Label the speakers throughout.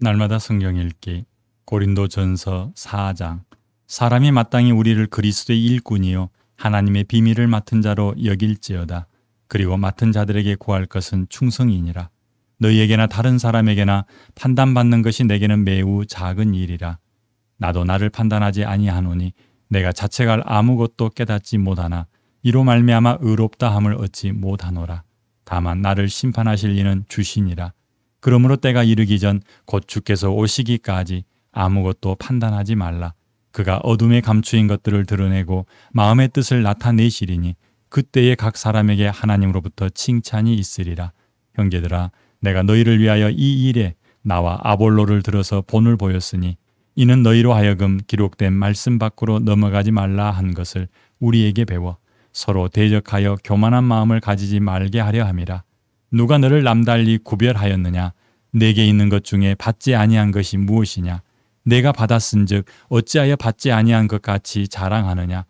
Speaker 1: 날마다 성경 읽기. 고린도 전서 4장. 사람이 마땅히 우리를 그리스도의 일꾼이요 하나님의 비밀을 맡은 자로 여길지어다. 그리고 맡은 자들에게 구할 것은 충성이니라. 너희에게나 다른 사람에게나 판단받는 것이 내게는 매우 작은 일이라. 나도 나를 판단하지 아니하노니 내가 자책할 아무것도 깨닫지 못하나 이로 말미암아 의롭다 함을 얻지 못하노라. 다만 나를 심판하실 이는 주시니라 그러므로 때가 이르기 전 곧 주께서 오시기까지 아무것도 판단하지 말라. 그가 어둠에 감추인 것들을 드러내고 마음의 뜻을 나타내시리니 그때에 각 사람에게 하나님으로부터 칭찬이 있으리라. 형제들아, 내가 너희를 위하여 이 일에 나와 아볼로를 들어서 본을 보였으니 이는 너희로 하여금 기록된 말씀 밖으로 넘어가지 말라 한 것을 우리에게 배워 서로 대적하여 교만한 마음을 가지지 말게 하려 함이라. 누가 너를 남달리 구별하였느냐? 내게 있는 것 중에 받지 아니한 것이 무엇이냐? 내가 받았은즉 어찌하여 받지 아니한 것 같이 자랑하느냐?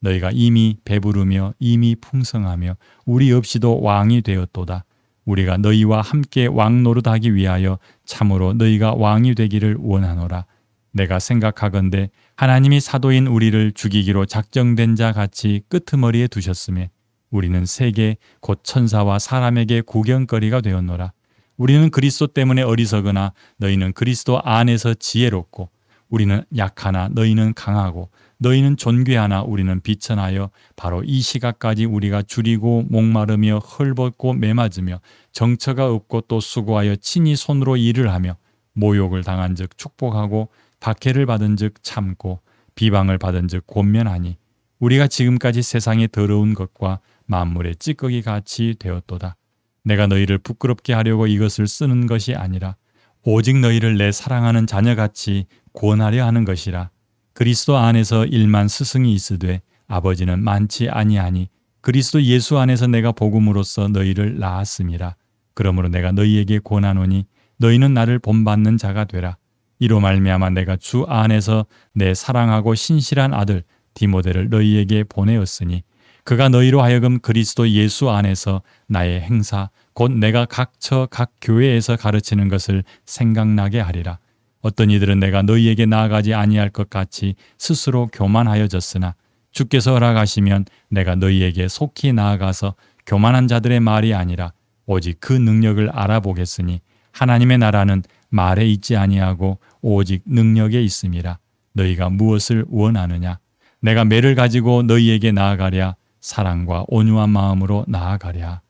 Speaker 1: 너희가 이미 배부르며 이미 풍성하며 우리 없이도 왕이 되었도다. 우리가 너희와 함께 왕 노릇하기 위하여 참으로 너희가 왕이 되기를 원하노라. 내가 생각하건대 하나님이 사도인 우리를 죽이기로 작정된 자 같이 끄트머리에 두셨음에 우리는 세계 곧 천사와 사람에게 구경거리가 되었노라. 우리는 그리스도 때문에 어리석으나 너희는 그리스도 안에서 지혜롭고 우리는 약하나 너희는 강하고 너희는 존귀하나 우리는 비천하여 바로 이 시각까지 우리가 줄이고 목마르며 헐벗고 매맞으며 정처가 없고 또 수고하여 친히 손으로 일을 하며 모욕을 당한 즉 축복하고 박해를 받은 즉 참고 비방을 받은즉 권면하니 우리가 지금까지 세상의 더러운 것과 만물의 찌꺼기 같이 되었도다. 내가 너희를 부끄럽게 하려고 이것을 쓰는 것이 아니라 오직 너희를 내 사랑하는 자녀같이 구원하려 하는 것이라. 그리스도 안에서 일만 스승이 있으되 아버지는 많지 아니하니 그리스도 예수 안에서 내가 복음으로써 너희를 낳았음이라. 그러므로 내가 너희에게 권하노니 너희는 나를 본받는 자가 되라. 이로 말미암아 내가 주 안에서 내 사랑하고 신실한 아들 디모데를 너희에게 보내었으니 그가 너희로 하여금 그리스도 예수 안에서 나의 행사 곧 내가 각처 각 교회에서 가르치는 것을 생각나게 하리라. 어떤 이들은 내가 너희에게 나아가지 아니할 것 같이 스스로 교만하여졌으나 주께서 허락하시면 내가 너희에게 속히 나아가서 교만한 자들의 말이 아니라 오직 그 능력을 알아보겠으니 하나님의 나라는 말에 있지 아니하고 오직 능력에 있음이라. 너희가 무엇을 원하느냐? 내가 매를 가지고 너희에게 나아가랴 사랑과 온유한 마음으로 나아가랴.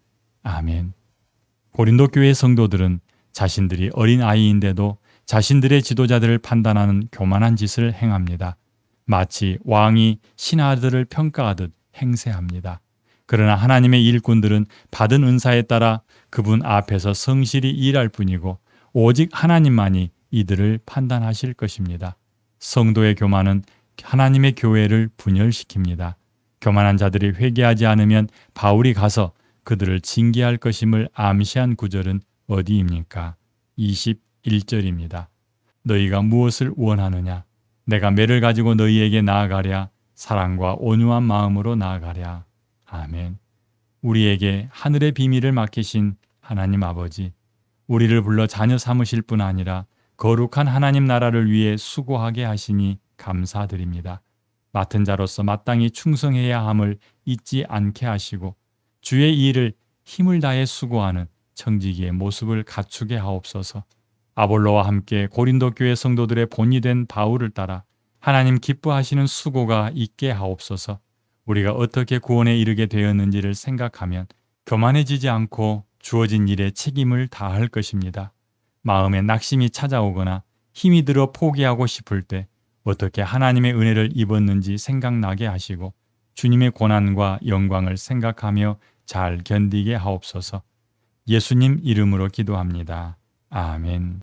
Speaker 1: 아멘. 고린도 교회 성도들은 자신들이 어린 아이인데도 자신들의 지도자들을 판단하는 교만한 짓을 행합니다. 마치 왕이 신하들을 평가하듯 행세합니다. 그러나 하나님의 일꾼들은 받은 은사에 따라 그분 앞에서 성실히 일할 뿐이고 오직 하나님만이 이들을 판단하실 것입니다. 성도의 교만은 하나님의 교회를 분열시킵니다. 교만한 자들이 회개하지 않으면 바울이 가서 그들을 징계할 것임을 암시한 구절은 어디입니까? 21절입니다. 너희가 무엇을 원하느냐? 내가 매를 가지고 너희에게 나아가랴. 사랑과 온유한 마음으로 나아가랴. 아멘. 우리에게 하늘의 비밀을 맡기신 하나님 아버지, 우리를 불러 자녀 삼으실 뿐 아니라 거룩한 하나님 나라를 위해 수고하게 하시니 감사드립니다. 맡은 자로서 마땅히 충성해야 함을 잊지 않게 하시고 주의 일을 힘을 다해 수고하는 청지기의 모습을 갖추게 하옵소서. 아볼로와 함께 고린도 교회 성도들의 본이 된 바울을 따라 하나님 기뻐하시는 수고가 있게 하옵소서. 우리가 어떻게 구원에 이르게 되었는지를 생각하면 교만해지지 않고 주어진 일에 책임을 다할 것입니다. 마음에 낙심이 찾아오거나 힘이 들어 포기하고 싶을 때 어떻게 하나님의 은혜를 입었는지 생각나게 하시고 주님의 고난과 영광을 생각하며 잘 견디게 하옵소서. 예수님 이름으로 기도합니다. 아멘.